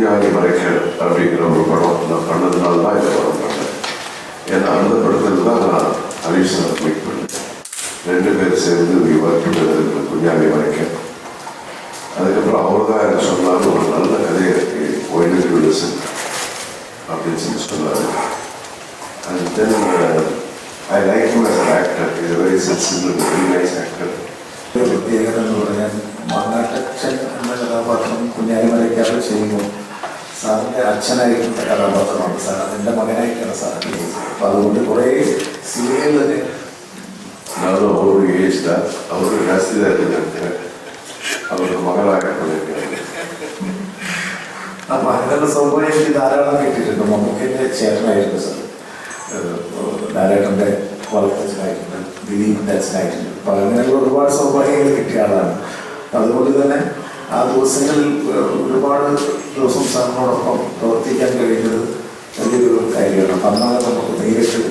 குஞ்ஞானி மறைக்க அப்படிங்கிற ஒரு படம் நான் பண்ணதுனால தான் இந்த படம் பண்ணேன் ஏன்னா அந்த படத்தில் தான் நான் ஹரிசனை மீட் பண்ணேன் ரெண்டு பேர் சேர்ந்து ஒர்க் பண்ணது குஞ்ஞானி மறைக்க அதுக்கப்புறம் அவர் தான் எனக்கு சொன்னார் ஒரு நல்ல கதை இருக்கு ஒயிலுக்கு லிசன் அப்படின்னு சொல்லி சொன்னார் and then I like him as an actor. He's a very sensible, very nice actor. ഒരു പ്രത്യേകത എന്ന് പറഞ്ഞാൽ മങ്ങാട്ടച്ഛൻ എന്ന കഥാപാത്രം കുഞ്ഞാലിമലയ്ക്കാറ് ചെയ്യുമ്പോൾ സാറിന്റെ അച്ഛനായിരുന്ന കഥാപാത്രമാണ് സാർ അതെന്റെ മകനായിട്ടാണ് സാർ. അപ്പം അതുകൊണ്ട് കുറേ സീരിയലിന് ನಾನು ಅವ್ರಿಗೆ ಇಷ್ಟ ಅವರು ನಡೆಸಿದ್ದಾರೆ ಅವರ ಮಗಳಾಗಬೇಕು ആ മകനുള്ള സംഭവം എനിക്ക് ധാരാളം കിട്ടിയിട്ടുണ്ട്. മമ്മൂക്കിന്റെ ചേട്ടനായിരുന്നു സാർ. ധാരാളന്റെ വളർത്തച്ഛനായിട്ടുണ്ട് ദിലീപിന്റെ അച്ഛനായിട്ടുണ്ട് അപ്പം അങ്ങനെയുള്ള ഒരുപാട് സൗഭാഗ്യങ്ങൾ കിട്ടിയ ആളാണ്. അതുകൊണ്ട് തന്നെ ആ ദിവസങ്ങളിൽ ഒരുപാട് ദിവസം സാറിനോടൊപ്പം പ്രവർത്തിക്കാൻ കഴിയുന്നത് വലിയൊരു കാര്യമാണ്. അപ്പം നമുക്ക് നേരിട്ട്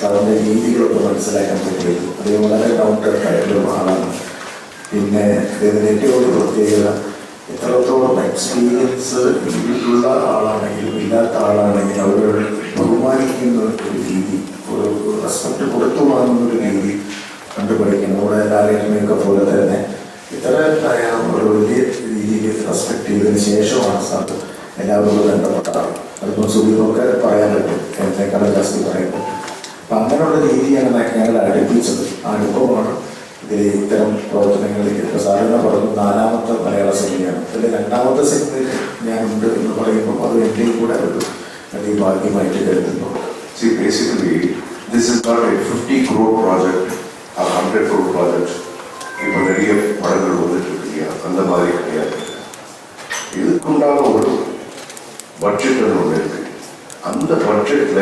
സാറിന്റെ രീതികളൊക്കെ മനസ്സിലാക്കാൻ പറ്റിയത് അദ്ദേഹം വളരെ ഡൗൺ ആയിട്ടുള്ള ആളാണ്. പിന്നെ ഇതിന് ഏറ്റവും വലിയ പ്രത്യേകത എത്രത്തോളം എക്സ്പീരിയൻസ് ഉള്ള ആളാണെങ്കിലും ഇല്ലാത്ത ആളാണെങ്കിലും അവരെ ബഹുമാനിക്കുന്ന ഒരു രീതി ഒരു റെസ്പെക്ട് കൊടുത്തു വാങ്ങുന്ന ഒരു രീതി കണ്ടുപഠിക്കണം. നമ്മുടെ ലാലേട്ടനെയൊക്കെ പോലെ തന്നെ ഇത്ര ഒരു റെസ്പെക്ട് ചെയ്തതിന് ശേഷമാണ് സാർ എല്ലാവരോടും ബന്ധപ്പെട്ടതാണ് അതിപ്പോൾ സുഖിയൊക്കെ പറയാൻ പറ്റും. എന്നേക്കാളും ജാസ്തി പറയാൻ പറ്റും. അപ്പം അങ്ങനെയുള്ള രീതിയാണ് ഞങ്ങൾ അടുപ്പിച്ചത്. ആ അനുഭവമാണ് ഇതിൽ ഇത്തരം പ്രവർത്തനങ്ങളിലേക്ക് ഇപ്പോൾ സാറിന് പറഞ്ഞു നാലാമത്തെ മലയാള സിനിമയാണ്. ഇതിൽ രണ്ടാമത്തെ സിനിമയിൽ ഞാനുണ്ട് എന്ന് പറയുമ്പോൾ അത് എന്റെയും കൂടെ ഒരു വലിയ ഭാഗ്യമായിട്ട് കരുതുന്നു. See, basically, this is not a 50 crore project or 100 crore. இதுக்குண்டான ஒரு பட்ஜெட் ஒன்று இருக்கு. அந்த பட்ஜெட்ல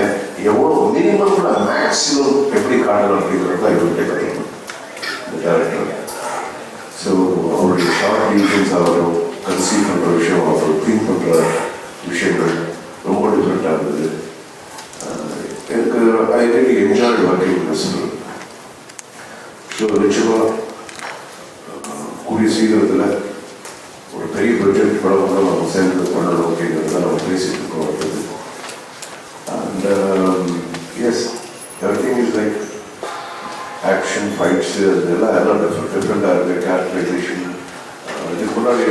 எவ்வளோ மினிமம் மேக்ஸிமம் எப்படி காட்டணும் அப்படிங்கிறது தான் இவர்கிட்ட கற்றுக்கணும் இந்த டேரக்டர் ஸோ அவருடைய ஷார்ட் டீட்டெயில்ஸ் ஆகட்டும் கன்சீவ் பண்ணுற விஷயம் அவர் திங்க் பண்ணுற விஷயங்கள் ரொம்ப டிஃப்ரெண்ட்டாக இருந்தது. எனக்கு I really enjoy working this so நிச்சயமாக கூடிய சீக்கிரத்தில் பெரிய பட்ஜெட் படம் கூட நம்ம சேர்ந்து பண்ணணும் அப்படிங்கிறத நம்ம பேசிட்டு இருக்கோம் அடுத்தது and as everything is like action fights அதெல்லாம் எல்லாம் டிஃப்ரெண்ட் டிஃப்ரெண்ட்டாக இருக்குது கேரக்டரைசேஷன் இதுக்கு முன்னாடி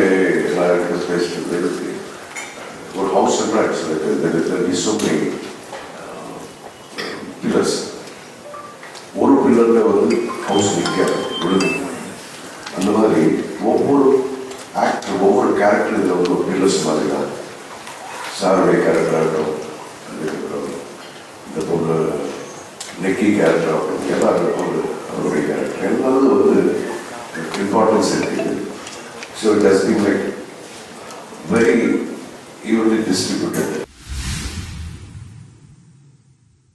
நான் இருக்கிற பேசிட்டு இருக்கு ஒரு house it's so many pillars ஒரு பில்லர்ல வந்து ஹவுஸ் நிற்காது விழுது இதில் மாதிரி தான் சாருடைய கேரக்டர் ஆகட்டும் அதுக்கப்புறம் இந்த பொண்ணு நெக்கி கேரக்டர் ஆகட்டும் எல்லாம் ஒரு அவருடைய கேரக்டர் எல்லாரும் வந்து இம்பார்ட்டன்ஸ் இருக்குது so it has been like very evenly distributed